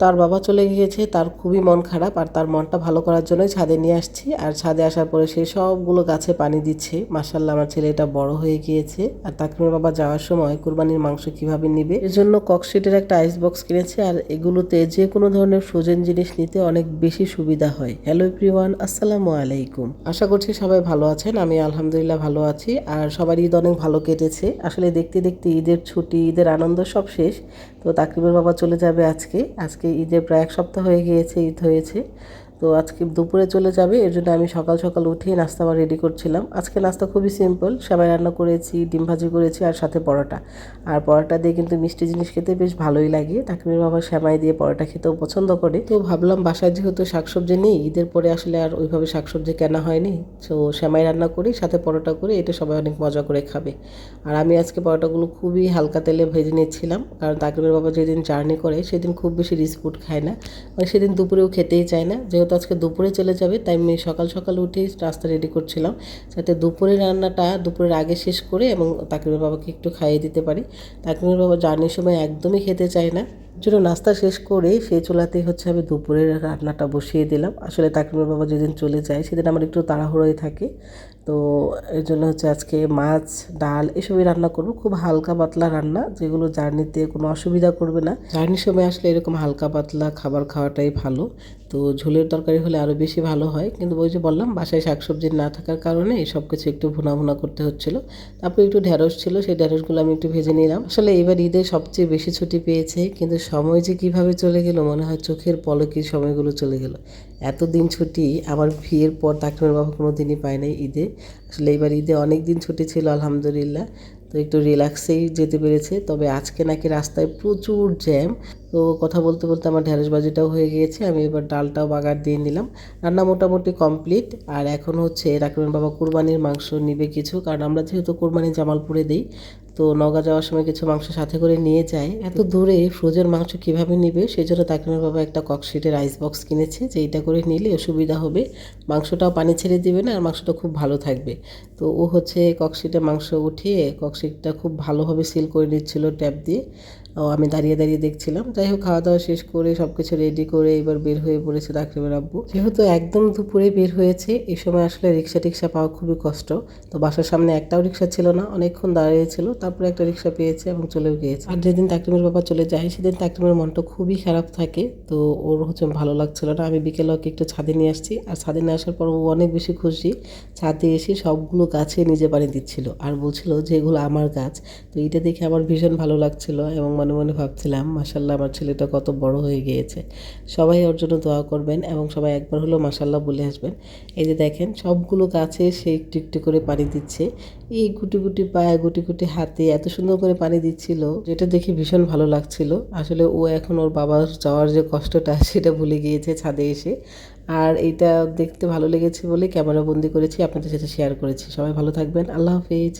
তার বাবা চলে গিয়েছে, তার খুবই মন খারাপ আর তার মনটা ভালো করার জন্যই ছাদে নিয়ে আসছি। আর ছাদে আসার পরে সে সবগুলো গাছে পানি দিচ্ছে। মাসাল্লাহ আমার ছেলেটা বড় হয়ে গিয়েছে। আর তাকরিমের বাবা যাওয়ার সময় কুরবানির মাংস কীভাবে নিবে? এর জন্য ককশিটের একটা আইস বক্স কিনেছে আর এগুলোতে যে কোনো ধরনের ফ্রোজেন জিনিস নিতে অনেক বেশি সুবিধা হয়। হ্যালো এভরিওয়ান আসসালামু আলাইকুম। আশা করছি সবাই ভালো আছেন, আমি আলহামদুলিল্লাহ ভালো আছি। আর সবার ঈদ অনেক ভালো কেটেছে। আসলে দেখতে দেখতে ঈদের ছুটি, ঈদের আনন্দ সব শেষ। তো তাকরিমের বাবা চলে যাবে আজকে। আজকে ঈদের প্রায় এক সপ্তাহ হয়ে গিয়েছে ঈদ হয়েছে। তো আজকে দুপুরে চলে যাবে, এর জন্য আমি সকাল সকাল উঠেই নাস্তা আমার রেডি করছিলাম। আজকে নাস্তা খুবই সিম্পল সেমাই রান্না করেছি, ডিম ভাজি করেছি আর সাথে পরোটা। আর পরোটা দিয়ে কিন্তু মিষ্টি জিনিস খেতে বেশ ভালোই লাগে। টাকরির বাবা সেমাই দিয়ে পরোটা খেতেও পছন্দ করে। তো ভাবলাম বাসায় যেহেতু শাকসবজি নেই, ঈদের পরে আসলে আর ওইভাবে শাকসবজি কেনা হয়নি। তো সেমাই রান্না করি, সাথে পরোটা করি, এটা সবাই অনেক মজা করে খাবে। আর আমি আজকে পরোটাগুলো খুবই হালকা তেলে ভেজে নিচ্ছিলাম, কারণ তাকরিমের বাবা যেদিন জার্নি করে, সেদিন খুব বেশি রিচ ফুড খায় না। মানে সেদিন দুপুরেও খেতেই চায় না। যেহেতু আজকে দুপুরে চলে যাবে, তাই আমি সকাল সকাল উঠেই নাস্তা রেডি করছিলাম। যাতে দুপুরের রান্নাটা দুপুরের আগে শেষ করে এবং তাকরিমের বাবাকে একটু খাইয়ে দিতে পারি। তাকিমের বাবা জার্নির সময় একদমই খেতে চায় না। জন্য নাস্তা শেষ করে সেই চুলাতেই হচ্ছে আমি দুপুরের রান্নাটা বসিয়ে দিলাম। আসলে তাকরিমের বাবা যেদিন চলে যায় সেদিন আমার একটু তাড়াহুড়োই থাকে। তো এর জন্য হচ্ছে আজকে মাছ, ডাল এসবই রান্না করব। খুব হালকা পাতলা রান্না, যেগুলো জার্নিতে কোনো অসুবিধা করবে না। জার্নির সময় আসলে এরকম হালকা পাতলা খাবার খাওয়াটাই ভালো। তো ঝোলের তরকারি হলে আরও বেশি ভালো হয়। কিন্তু ওই যে বললাম, বাসায় শাক শাকসবজি না থাকার কারণে সব কিছু একটু ভুনা ভুনা করতে হচ্ছিল। তারপরে একটু ঢ্যাঁড়স ছিল, সেই ঢ্যাঁড়সগুলো আমি একটু ভেজে নিলাম। আসলে এবার ঈদে সবচেয়ে বেশি ছুটি পেয়েছে, কিন্তু সময় যে কীভাবে চলে গেল, মনে হয় চোখের পলকে সময়গুলো চলে গেল। এতদিন ছুটি, আমার বিয়ের পর তাকরিমের বাবা কোনো দিনই পায় নাই ঈদে। আসলে এবার ঈদে অনেক দিন ছুটি ছিল, আলহামদুলিল্লাহ। তো একটু রিল্যাক্সেই যেতে পেরেছে। তবে আজকে নাকি রাস্তায় প্রচুর জ্যাম তো কথা বলতে বলতে আমার ঢ্যাঁড়স বাজিটাও হয়ে গিয়েছে। আমি এবার ডালটাও বাগার দিয়ে নিলাম। রান্না মোটামুটি কমপ্লিট আর এখন হচ্ছে রাখবেন বাবা কুরবানির মাংস নিবে কিছু। কারণ আমরা যেহেতু কুরবানি জামালপুরে দিই তো নগা যাওয়ার সময় কিছু মাংস সাথে করে নিয়ে যায়। এত দূরে ফ্রোজের মাংস কীভাবে নিবে? সেই জন্য তাকিমের বাবা একটা ককশিটের আইস বক্স কিনেছে যে এইটা করে নিলে সুবিধা হবে। মাংসটাও পানি ছেড়ে দেবে না আর মাংসটা খুব ভালো থাকবে। তো ও হচ্ছে ককশিটে মাংস উঠিয়ে ককশিটটা খুব ভালোভাবে সিল করে নিচ্ছিল ট্যাপ দিয়ে। ও আমি দাঁড়িয়ে দাঁড়িয়ে দেখছিলাম। যাই হোক খাওয়া দাওয়া শেষ করে সব কিছু রেডি করে এবার বের হয়ে পড়েছে তাকরিমের আব্বু। যেহেতু একদম দুপুরে বের হয়েছে, এই সময় আসলে রিক্সা টিক্সা পাওয়া খুবই কষ্ট। তো বাসার সামনে একটাও রিক্সা ছিল না, অনেকক্ষণ দাঁড়িয়েছিল, তারপরে একটা রিক্সা পেয়েছে এবং চলেও গিয়েছে। আর যেদিন তাকরিমের বাবা চলে যায়, সেদিন তাকরিমের মনটা খুবই খারাপ থাকে। তো ওর হচ্ছে ভালো লাগছিল না। আমি বিকেলে ওকে একটু ছাদে নিয়ে আসছি। আর ছাদে নিয়ে আসার পর ও অনেক বেশি খুশি। ছাদে এসে সবগুলো গাছে নিজে পানি দিচ্ছিল। আর বলছিল যে, এগুলো আমার গাছ। তো এটা দেখে আমার ভীষণ ভালো লাগছিল এবং মনে মনে ভাবছিলাম মাসাল্লাহ আমার ছেলেটা কত বড় হয়ে গিয়েছে। সবাই ওর জন্য দোয়া করবেন এবং সবাই একবার হলেও মাসাল্লাহ বলে আসবেন। এই যে দেখেন, সবগুলো গাছে সে একটু একটু করে পানি দিচ্ছে। এই গুটি গুটি পায়ে, গুটি গুটি হাতে এত সুন্দর করে পানি দিচ্ছিল, যেটা দেখে ভীষণ ভালো লাগছিল। আসলে ও এখন ওর বাবার যাওয়ার যে কষ্টটা, সেটা ভুলে গিয়েছে ছাদে এসে। আর এইটা দেখতে ভালো লেগেছে বলে ক্যামেরা বন্দি করেছি, আপনাদের সাথে শেয়ার করেছি। সবাই ভালো থাকবেন, আল্লাহ হাফিজ।